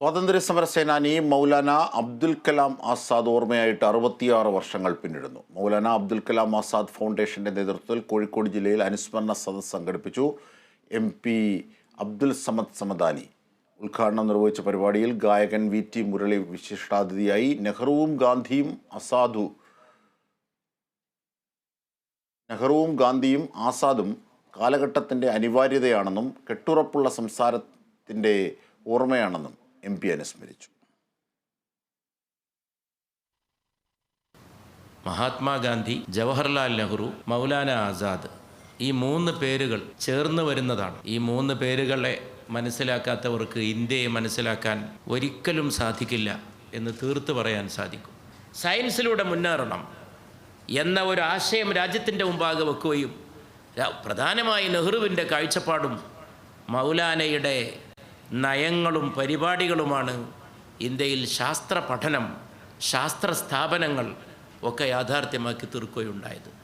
സ്വാതന്ത്ര്യ സമര സേനാനി മൗലാന അബ്ദുൽ കലാം ആസാദ് ഓർമ്മയായിട്ട് അറുപത്തിയാറ് വർഷങ്ങൾ പിന്നിടുന്നു. മൗലാന അബ്ദുൽ കലാം ആസാദ് ഫൗണ്ടേഷന്റെ നേതൃത്വത്തിൽ കോഴിക്കോട് ജില്ലയിൽ അനുസ്മരണ സദസ് സംഘടിപ്പിച്ചു എം പി അബ്ദുൽ സമദ് സമദാനി. ഉദ്ഘാടനം നിർവഹിച്ച പരിപാടിയിൽ ഗായകൻ വി ടി മുരളി വിശിഷ്ടാതിഥിയായി നെഹ്റുവും ഗാന്ധിയും അസാദു നെഹ്റുവും ഗാന്ധിയും ആസാദും കാലഘട്ടത്തിന്റെ അനിവാര്യതയാണെന്നും കെട്ടുറപ്പുള്ള സംസാരത്തിന്റെ ഓർമ്മയാണെന്നും എം പി അനുസ്മരിച്ചു മഹാത്മാഗാന്ധി ജവഹർലാൽ നെഹ്റു മൗലാന ആസാദ് ഈ മൂന്ന് പേരുകൾ ചേർന്ന് വരുന്നതാണ്. ഈ മൂന്ന് പേരുകളെ മനസ്സിലാക്കാത്തവർക്ക് ഇന്ത്യയെ മനസ്സിലാക്കാൻ ഒരിക്കലും സാധിക്കില്ല എന്ന് തീർത്തു പറയാൻ സാധിക്കും. സയൻസിലൂടെ മുന്നേറണം എന്ന ഒരു ആശയം രാജ്യത്തിന്റെ മുമ്പാകെ വെക്കുകയും പ്രധാനമായി നെഹ്റുവിന്റെ കാഴ്ചപ്പാടും മൗലാനയുടെ നയങ്ങളും പരിപാടികളുമാണ്. ഇന്ത്യയിൽ ശാസ്ത്ര പഠനം ശാസ്ത്ര സ്ഥാപനങ്ങൾ ഒക്കെ യാഥാർത്ഥ്യമാക്കി തീർക്കുകയുണ്ടായത്.